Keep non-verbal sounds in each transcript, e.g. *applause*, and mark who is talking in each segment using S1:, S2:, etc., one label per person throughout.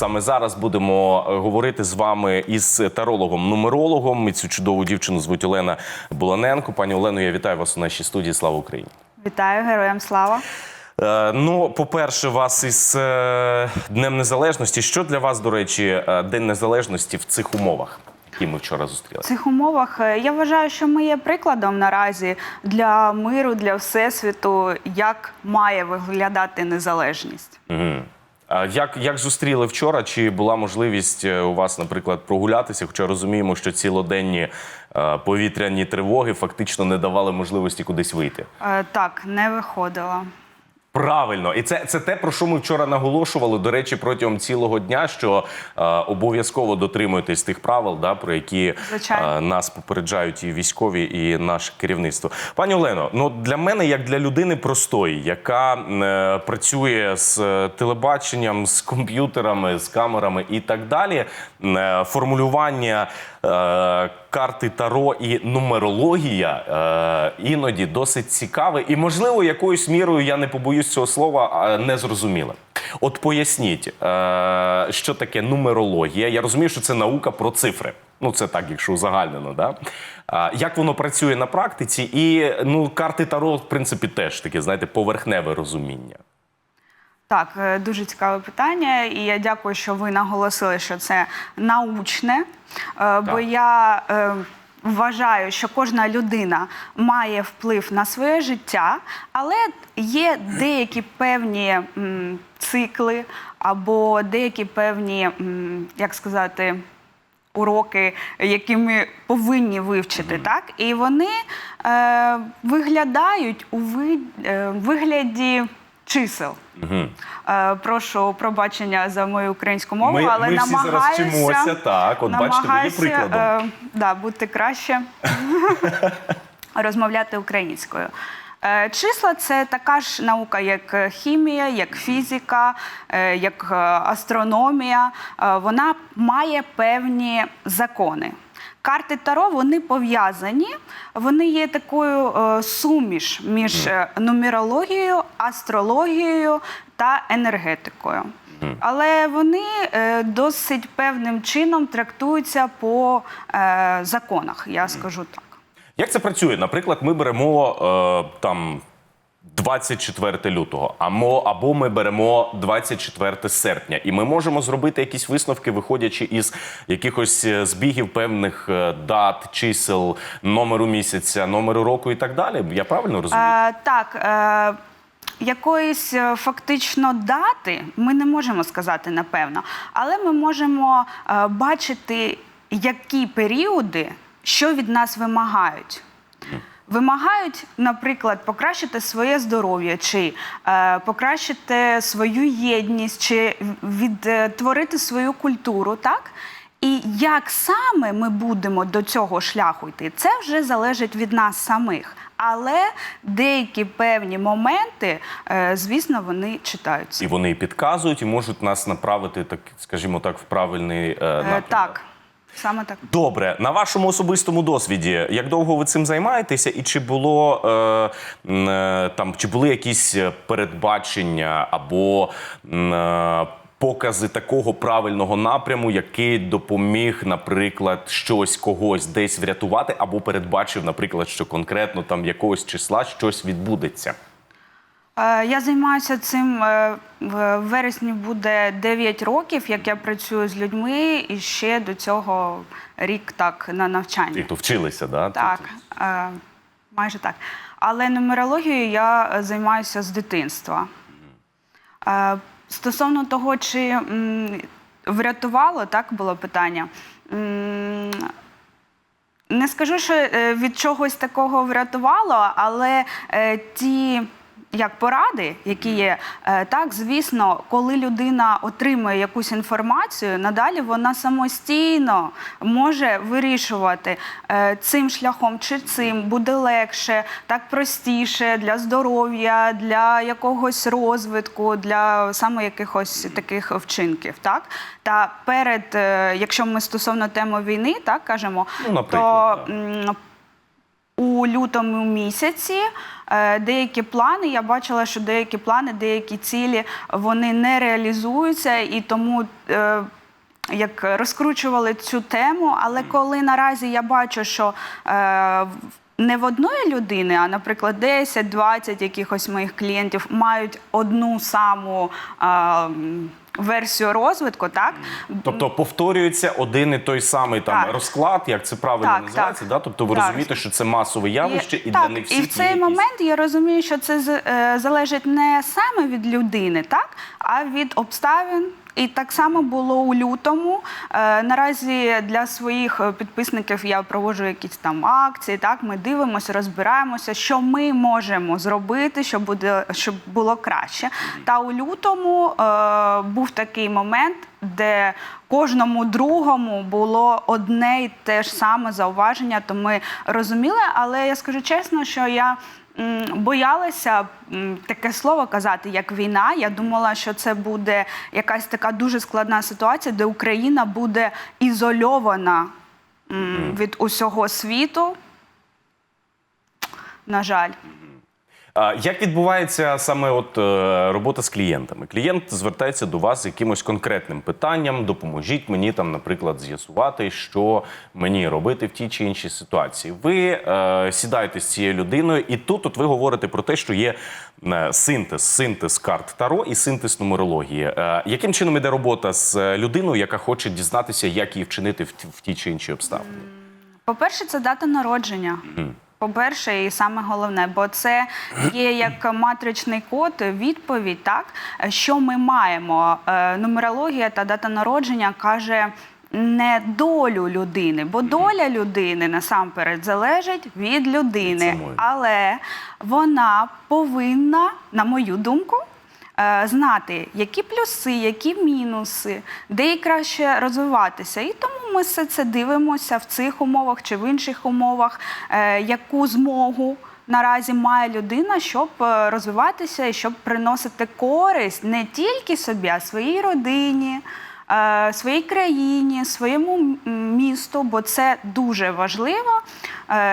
S1: Саме зараз будемо е, говорити з вами із тарологом-нумерологом. І цю чудову дівчину звуть Олена Буланенко. Пані Олено, я вітаю вас у нашій студії. Слава Україні!
S2: Вітаю, героям слава.
S1: Е, Ну, по-перше, вас із е, Днем Незалежності. Що для вас, до речі, День Незалежності в цих умовах, які ми вчора зустріли?
S2: В цих умовах я вважаю, що ми є прикладом наразі для миру, для всесвіту, як має виглядати незалежність.
S1: Мгм. Як, як зустріли вчора? Чи була можливість е, у вас, наприклад, прогулятися? Хоча розуміємо, що цілоденні е, повітряні тривоги фактично не давали можливості кудись вийти.
S2: Е, Так, не виходила.
S1: Правильно, і це, це те, про що ми вчора наголошували. До речі, протягом цілого дня, що е, обов'язково дотримуйтесь тих правил, да, про які е, нас попереджають і військові, і наше керівництво. Пані Олено, ну для мене, як для людини простої, яка е, працює з е, телебаченням, з комп'ютерами, з камерами і так далі, е, формулювання. Е, Карти Таро і нумерологія е, іноді досить цікаве, і можливо, якоюсь мірою я не побоюсь цього слова, а не зрозуміле. От поясніть, е, що таке нумерологія. Я розумію, що це наука про цифри. Ну, це так, якщо узагальнено, да? Як воно працює на практиці, і ну, карти Таро, в принципі, теж таке, знаєте, поверхневе розуміння.
S2: Так, е, дуже цікаве питання, і я дякую, що ви наголосили, що це научне, е, бо
S1: Так.
S2: я е, вважаю, що кожна людина має вплив на своє життя, але є деякі певні цикли або деякі певні, як сказати, уроки, які ми повинні вивчити, так? І вони е, виглядають у ви, е, вигляді чисел. Е, прошу пробачення за мою українську мову,
S1: Ми-
S2: але
S1: ми всі зараз вчимося, так, от бачите, ви є прикладом.
S2: Е, да, бути краще *laughs* розмовляти українською. Е, Числа це така ж наука, як хімія, як фізика, е, як астрономія. Е, Вона має певні закони. Карти Таро вони пов'язані, вони є такою е, суміш між е, нумерологією, астрологією та енергетикою. Але вони е, досить певним чином трактуються по е, законах, я скажу так.
S1: Як це працює? Наприклад, ми беремо е, там 24 лютого, або, або ми беремо 24 серпня, і ми можемо зробити якісь висновки, виходячи із якихось е, збігів певних е, дат, чисел, номеру місяця, номеру року і так далі. Я правильно розумію?
S2: Е, так, е, якоїсь е, фактично дати ми не можемо сказати напевно, але ми можемо е, бачити, які періоди що від нас вимагають. Вимагають, наприклад, покращити своє здоров'я, чи е, покращити свою єдність, чи відтворити свою культуру, так? І як саме ми будемо до цього шляху йти, це вже залежить від нас самих. Але деякі певні моменти, е, звісно, вони читаються.
S1: І вони підказують, і можуть нас направити, так скажімо так, в правильний е,
S2: Е,
S1: напрямок.
S2: так, саме так.
S1: Добре, на вашому особистому досвіді, як довго ви цим займаєтеся, і чи було е, е, там, чи були якісь передбачення або е, покази такого правильного напряму, який допоміг, наприклад, щось когось десь врятувати, або передбачив, наприклад, що конкретно там якогось числа щось відбудеться?
S2: Е, Я займаюся цим е, в вересні буде 9 років, як я працюю з людьми, і ще до цього рік так на навчанні.
S1: І то вчилися, да?
S2: Так, е, майже так. Але нумерологією я займаюся з дитинства. Стосовно того, чи врятувало, так було питання. Не скажу, що від чогось такого врятувало, але ті як поради, які є, е, так звісно, коли людина отримує якусь інформацію, надалі вона самостійно може вирішувати е, цим шляхом чи цим буде легше, так простіше для здоров'я, для якогось розвитку, для саме якихось таких вчинків. Так та перед, е, якщо ми стосовно теми війни, так кажемо,
S1: Ну,
S2: то
S1: да.
S2: У лютому місяці е, деякі плани. Я бачила, що деякі плани, деякі цілі вони не реалізуються, і тому. е, як розкручували цю тему, але коли наразі я бачу, що е, не в одної людини, а, наприклад, 10-20 якихось моїх клієнтів мають одну саму е, версію розвитку, так?
S1: Тобто повторюється один і той самий там
S2: Так.
S1: розклад, як це правильно
S2: Так,
S1: називається,
S2: так.
S1: да? Тобто ви
S2: Так.
S1: розумієте, що це масове явище, і,
S2: так,
S1: для них всіх
S2: і в цей
S1: якісь-
S2: момент я розумію, що це е, залежить не саме від людини, так, а від обставин. І так само було у лютому. Е, наразі для своїх е, підписників я проводжу якісь там акції. Так, ми дивимося, розбираємося, що ми можемо зробити, щоб буде щоб було краще. Та у лютому е, був такий момент, де кожному другому було одне і те ж саме зауваження, то ми розуміли. Але я скажу чесно, що я боялася таке слово казати, як війна. Я думала, що це буде якась така дуже складна ситуація, де Україна буде ізольована від усього світу. На жаль.
S1: Як відбувається саме от е, робота з клієнтами? Клієнт звертається до вас з якимось конкретним питанням. Допоможіть мені там, наприклад, з'ясувати, що мені робити в тій чи іншій ситуації. Ви е, сідаєте з цією людиною, і тут от ви говорите про те, що є е, синтез, синтез карт Таро і синтез нумерології. Е, яким чином іде робота з е, людиною, яка хоче дізнатися, як її вчинити в, в ті чи інші обставини?
S2: По-перше, це дата народження. По-перше, і саме головне, бо це є як матричний код, відповідь, так що ми маємо. Е, Нумерологія та дата народження каже. Не долю людини, бо доля людини насамперед залежить від людини, але вона повинна, на мою думку, е, знати, які плюси, які мінуси, де їй краще розвиватися. І тому ми все це дивимося в цих умовах чи в інших умовах, е, яку змогу. Наразі має людина, щоб е, розвиватися і щоб приносити користь не тільки собі, а своїй родині, е, своїй країні, своєму місту, бо це дуже важливо.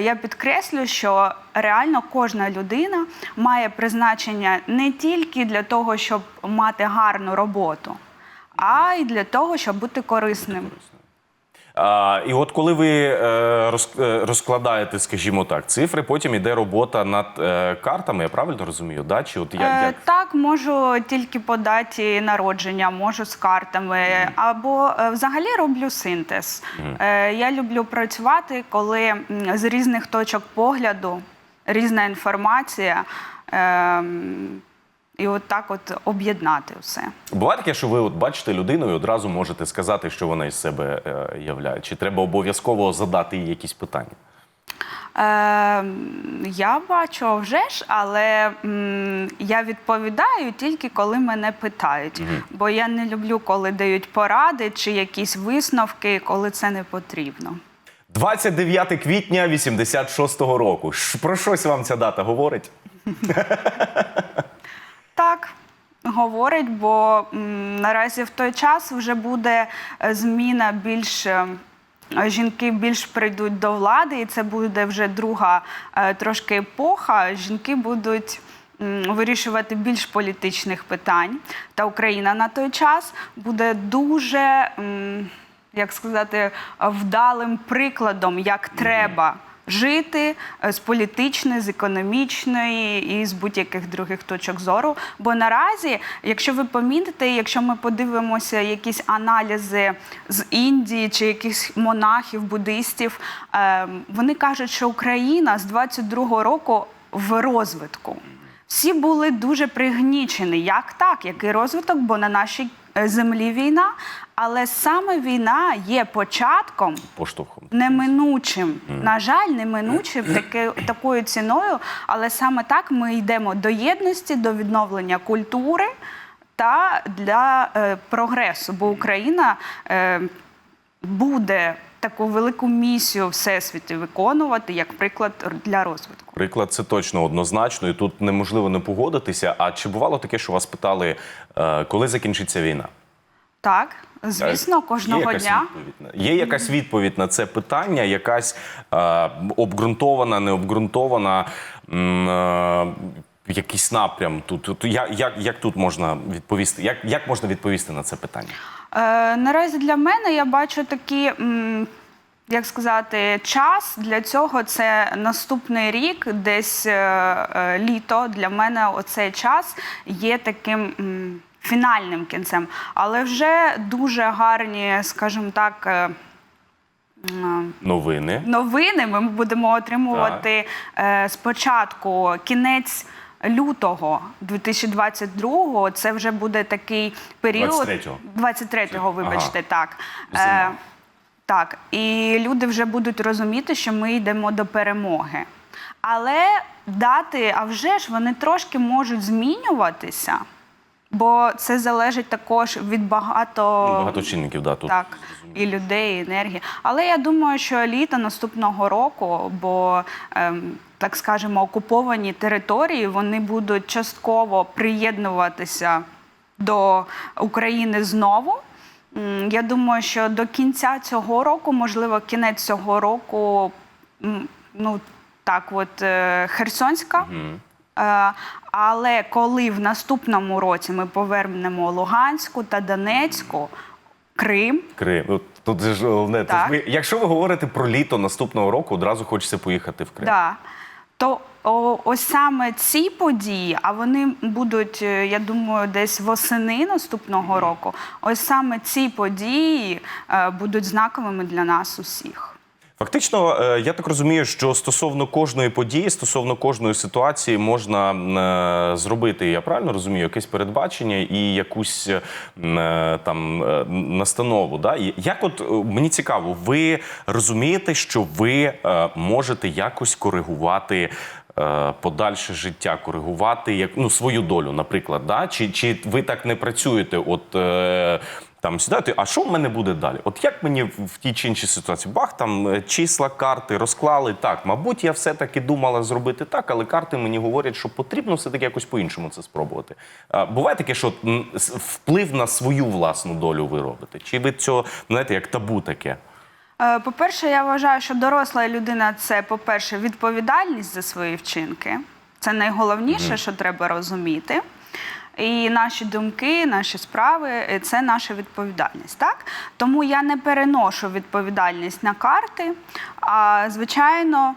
S2: Я підкреслю, що реально кожна людина має призначення не тільки для того, щоб мати гарну роботу, а й для того, щоб бути корисним.
S1: А, і от коли ви е, е, розкладаєте, скажімо так, цифри, потім іде робота над е, картами, я правильно розумію? Да? Чи от як, як?
S2: Так, можу тільки по даті народження, можу з картами, або е, взагалі роблю синтез. Е, Я люблю працювати, коли з різних точок погляду різна інформація. І от так от об'єднати все.
S1: Буває таке, що ви от бачите людину і одразу можете сказати, що вона із себе е, являє? Чи треба обов'язково задати їй якісь питання?
S2: Е, я бачу вже ж, але м, я відповідаю тільки коли мене питають. Бо я не люблю, коли дають поради чи якісь висновки, коли це не потрібно.
S1: 29 квітня 86-го року. Ш- Про щось вам ця дата говорить? *laughs*
S2: Говорить, бо наразі в той час вже буде е, зміна більш. е, Жінки більш прийдуть до влади, і це буде вже друга е, трошки епоха. Жінки будуть вирішувати більш політичних питань. Та Україна на той час буде дуже, як сказати, вдалим прикладом, як треба жити е, з політичної, з економічної і з будь-яких других точок зору. Бо наразі, якщо ви помітите, якщо ми подивимося якісь аналізи з Індії чи якихось монахів, буддистів, е, вони кажуть, що Україна з 22-го року в розвитку. Всі були дуже пригнічені. Як так? Який розвиток? Бо на нашій землі війна. Але саме війна є початком
S1: Поштовхом.
S2: неминучим. На жаль, неминучим таки, такою ціною, але саме так ми йдемо до єдності, до відновлення культури та для е, прогресу. Бо Україна е, буде таку велику місію всесвіті виконувати як приклад для розвитку.
S1: Приклад це точно однозначно, і тут неможливо не погодитися. А чи бувало таке, що вас питали, е, коли закінчиться війна?
S2: Так, Звісно, кожного
S1: якась
S2: дня.
S1: відповідь Є якась відповідь на це питання, якась е, обґрунтована, необґрунтована, е, якийсь напрям тут. тут як, як, як тут можна відповісти? Як, як можна відповісти на це питання?
S2: Е, наразі для мене я бачу такі, м, як сказати, час для цього це наступний рік, десь е, е, літо. Для мене оцей час є таким. м, Фінальним кінцем, але вже дуже гарні, скажімо так, е,
S1: Новини.
S2: новини ми будемо отримувати е, спочатку кінець лютого 2022-го. Це вже буде такий період
S1: 23-го.
S2: 23-го, вибачте, так.
S1: Зима.
S2: Е, так, і люди вже будуть розуміти, що ми йдемо до перемоги. Але дати, а вже ж вони трошки можуть змінюватися, бо це залежить також від багато
S1: Багато чинників, да, тут.
S2: так, і людей, і енергії. Але я думаю, що літо наступного року, бо ем, так скажемо, окуповані території вони будуть частково приєднуватися до України знову. Я думаю, що до кінця цього року, можливо, кінець цього року, ну так, от е, Херсонська. Е, Але коли в наступному році ми повернемо Луганську та Донецьку, Крим,
S1: Крим. Ну, Тут ж головне. якщо ви говорите про літо наступного року, одразу хочеться поїхати в Крим.
S2: да, то ось саме ці події, а вони будуть, е, я думаю, десь восени наступного року. Ось саме ці події е, будуть знаковими для нас усіх.
S1: Фактично, е, я так розумію, що стосовно кожної події, стосовно кожної ситуації можна е, зробити, я правильно розумію, якесь передбачення і якусь е, там настанову. Да? Як от мені цікаво, ви розумієте, що ви можете якось коригувати. Подальше життя коригувати як ну свою долю, наприклад, да? чи, чи ви так не працюєте? От там сідати, а що в мене буде далі? От як мені в тій чи іншій ситуації? Бах, там е, числа, карти розклали. Так, мабуть, я все-таки думала зробити так, але карти мені говорять, що потрібно все-таки якось по-іншому це спробувати. А, буває таке, що вплив на свою власну долю ви робите? Чи ви цього, знаєте, як табу таке?
S2: Е, По-перше, я вважаю, що доросла людина це, по-перше, відповідальність за свої вчинки. Це найголовніше, що треба розуміти. І наші думки, наші справи це наша відповідальність. Так? Тому я не переношу відповідальність на карти, а звичайно.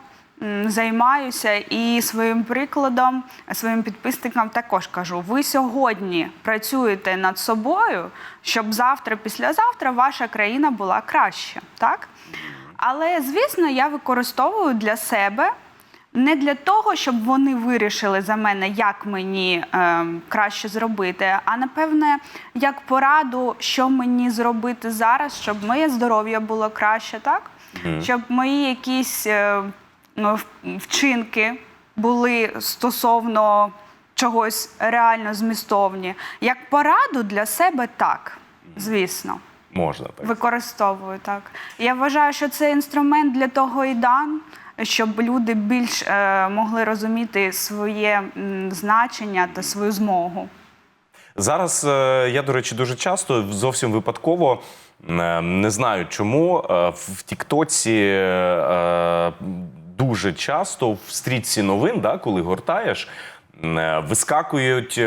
S2: Займаюся і своїм прикладом, своїм підписникам також кажу: ви сьогодні працюєте над собою, щоб завтра, післязавтра ваша країна була краще. Так? Але, звісно, я використовую для себе не для того, щоб вони вирішили за мене, як мені е, краще зробити, а напевне, як пораду, що мені зробити зараз, щоб моє здоров'я було краще, так? Щоб мої якісь е, ну, вчинки були стосовно чогось реально змістовні. Як пораду для себе так, звісно.
S1: Можна так.
S2: Використовую так. Я вважаю, що це інструмент для того і дан, щоб люди більш е, могли розуміти своє значення та свою змогу.
S1: Зараз е, я, до речі, дуже часто зовсім випадково. е, Не знаю чому в Тіктоці дуже часто в стрічці новин, да, коли гортаєш, вискакують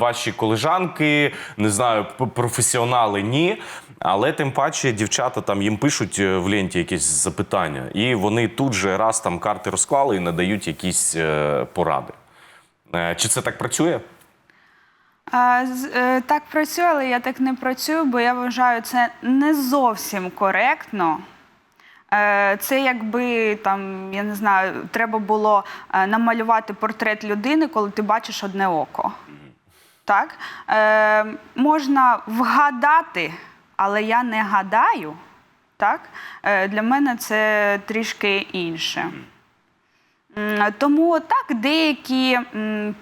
S1: ваші колежанки, не знаю, професіонали ні. Але тим паче дівчата там їм пишуть е, в ленті якісь запитання, і вони тут же раз там карти розклали і надають якісь е, поради. Е, Чи це так працює?
S2: А, з- е, Так працюю, але я так не працюю, бо я вважаю це не зовсім коректно. Е, Це якби там, я не знаю, треба було е, намалювати портрет людини, коли ти бачиш одне око. Так? Е, можна вгадати, але я не гадаю. Так? Е, для мене це трішки інше. Тому так, деякі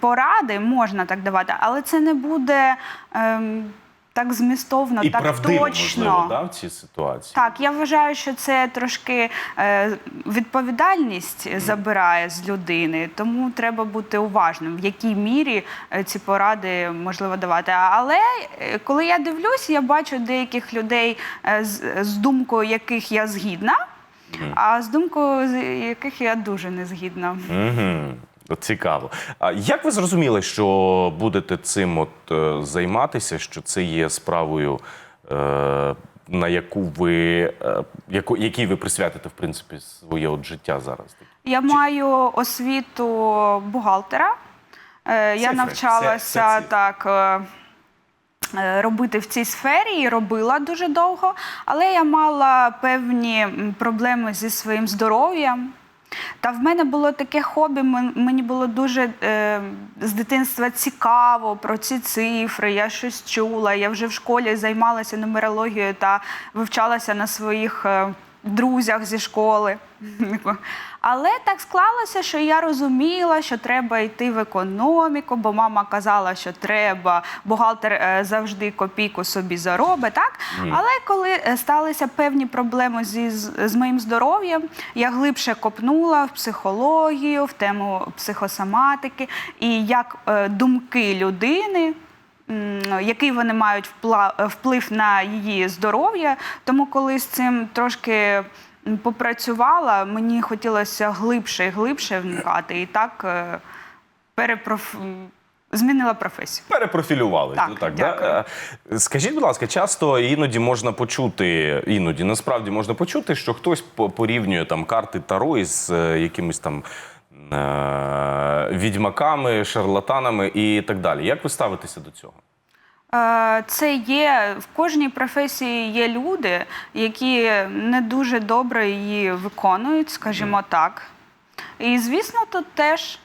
S2: поради можна так давати, але це не буде ем, так змістовно,
S1: І
S2: так
S1: правдиво,
S2: точно.
S1: можливо, да, в цій ситуації.
S2: Так, я вважаю, що це трошки е, відповідальність забирає з людини, тому треба бути уважним, в якій мірі е, ці поради можливо давати. Але е, коли я дивлюсь, я бачу деяких людей, е, з, з думкою яких я згідна, а з думкою з яких я дуже не згідна.
S1: Угу. Цікаво. А як ви зрозуміли, що будете цим от е, займатися? Що це є справою, е, на яку ви е, яку, якій ви присвятите в принципі своє от життя зараз?
S2: Я маю освіту бухгалтера. Е, Я навчалася
S1: Це- це
S2: так. Робити в цій сфері і робила дуже довго, але я мала певні проблеми зі своїм здоров'ям. Та в мене було таке хобі, мені було дуже е, з дитинства цікаво про ці цифри. Я щось чула. Я вже в школі займалася нумерологією та вивчалася на своїх е, друзях зі школи. Але так склалося, що я розуміла, що треба йти в економіку, бо мама казала, що треба, бухгалтер е, завжди копійку собі заробить, так? Але коли е, сталися певні проблеми зі, з, моїм здоров'ям, я глибше копнула в психологію, в тему психосоматики і як е, думки людини який вони мають вплив на її здоров'я. Тому, коли з цим трошки попрацювала, мені хотілося глибше і глибше вникати, і так е, перепроф... змінила професію.
S1: Перепрофілювали.
S2: Так,
S1: так
S2: дякую.
S1: да? Е, Скажіть, будь ласка, часто іноді можна почути, іноді насправді можна почути, що хтось порівнює там карти Таро із е, якимись там відьмаками, шарлатанами і так далі. Як ви ставитеся до цього?
S2: Е, Це є в кожній професії є люди, які не дуже добре її виконують, скажімо так. І звісно, тут теж е,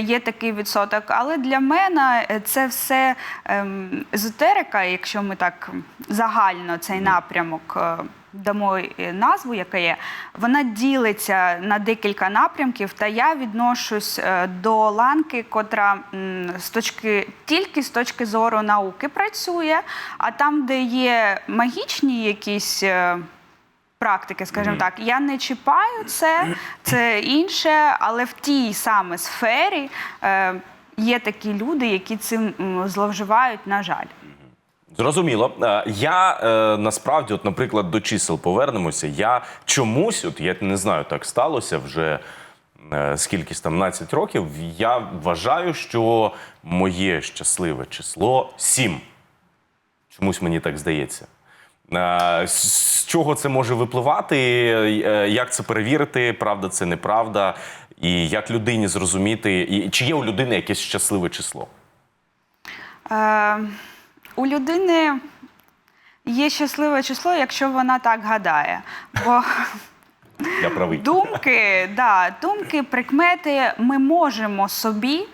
S2: є такий відсоток. Але для мене е, це все ем, езотерика, якщо ми так загально цей напрямок. е, Дамо е, назву, яка є, вона ділиться на декілька напрямків, та я відношусь е, до ланки, котра з точки тільки з точки зору науки працює. А там, де є магічні якісь е, практики, скажімо так, я не чіпаю це, це інше, але в тій саме сфері е, є такі люди, які цим зловживають, на жаль.
S1: Зрозуміло. Е, Я е, насправді, от, наприклад, до чисел повернемося. Я чомусь, от я не знаю, так сталося вже е, скільки там 17 років. Я вважаю, що моє щасливе число 7. Чомусь мені так здається. Е, з- чого це може випливати? е, Як це перевірити? Правда, це неправда? І як людині зрозуміти, і чи є у людини якесь щасливе число?
S2: Е, у людини є щасливе число, якщо вона так гадає. Бо
S1: Я правий.
S2: думки, да, думки, прикмети ми можемо собі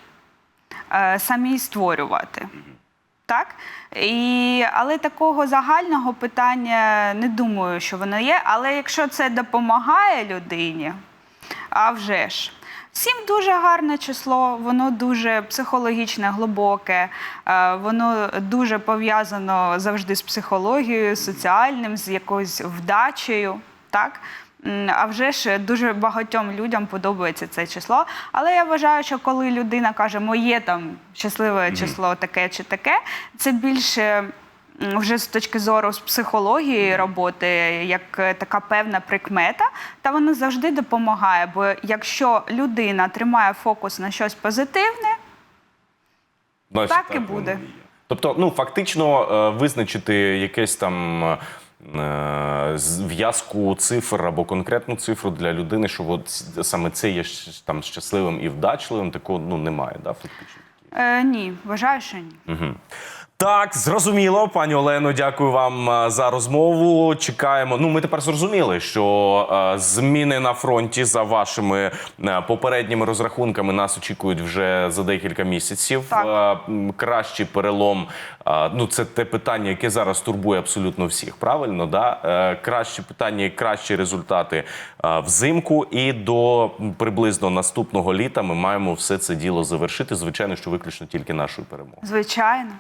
S2: е, самі створювати. Так? І, але такого загального питання не думаю, що воно є. Але якщо це допомагає людині, а вже ж. Сім дуже гарне число, воно дуже психологічне, глибоке, е, воно дуже пов'язано завжди з психологією, соціальним, з якоюсь вдачею. Так? А вже ж дуже багатьом людям подобається це число. Але я вважаю, що коли людина каже, моє там щасливе число таке чи таке, це більше вже з точки зору з психології роботи, як е, така певна прикмета, та вона завжди допомагає. Бо якщо людина тримає фокус на щось позитивне,
S1: Значить,
S2: Так і буде.
S1: Тобто, ну фактично е, визначити якесь там е, зв'язку цифр або конкретну цифру для людини, що от саме це є там щасливим і вдачливим, такого ну немає, да, фактично.
S2: е, ні, вважаю, що ні.
S1: Так, зрозуміло, пані Олено, дякую вам е, за розмову. Чекаємо. Ну, ми тепер зрозуміли, що е, зміни на фронті за вашими е, попередніми розрахунками нас очікують вже за декілька місяців.
S2: Так.
S1: Кращий перелом. ну, це те питання, яке зараз турбує абсолютно всіх. Правильно, да? Кращі питання і кращі результати взимку. І до приблизно наступного літа ми маємо все це діло завершити. Звичайно, що виключно тільки нашою перемогою.
S2: Звичайно.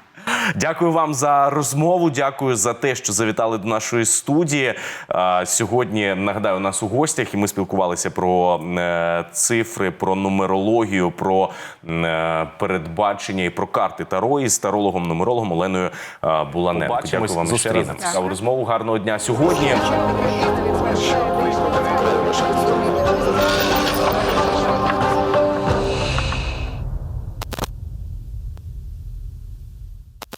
S1: Дякую вам за розмову. Дякую за те, що завітали до нашої студії. Сьогодні нагадаю, у нас у гостях, і ми спілкувалися про е, цифри, про нумерологію, про е, передбачення і про карти Таро із тарологом, нумерологом Оленою е, Буланенко.
S3: Побачимось,
S1: Дякую вам ще раз за цікаву розмову. Гарного дня сьогодні.
S2: Дякую.